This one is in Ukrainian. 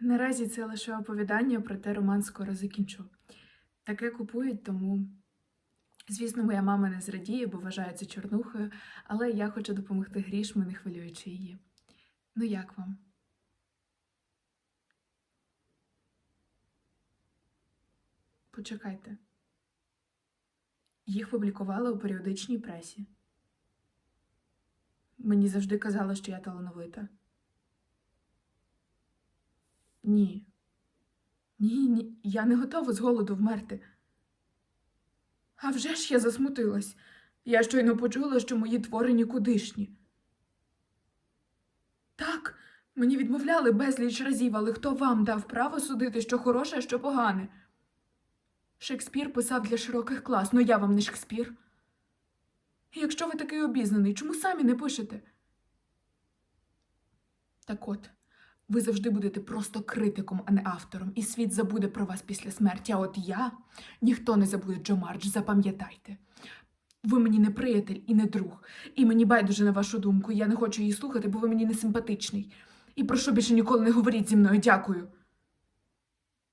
Наразі це лише оповідання, проте роман скоро закінчу. Таке купують, тому. Звісно, моя мама не зрадіє, бо вважає це чорнухою, але я хочу допомогти грішми, не хвилюючи її. Ну як вам? Почекайте. Їх публікували у періодичній пресі. Мені завжди казали, що я талановита. Ні. Ні, ні, я не готова з голоду вмерти. А вже ж я засмутилась. Я щойно почула, що мої твори нікудишні. Так, мені відмовляли безліч разів, але хто вам дав право судити, що хороше, а що погане? Шекспір писав для широких клас, ну я вам не Шекспір. Якщо ви такий обізнаний, чому самі не пишете? Так от, ви завжди будете просто критиком, а не автором, і світ забуде про вас після смерті. А от я ніхто не забуде Джо Мардж, запам'ятайте. Ви мені не приятель і не друг, і мені байдуже на вашу думку. Я не хочу її слухати, бо ви мені не симпатичний. І прошу більше ніколи не говоріть зі мною. Дякую.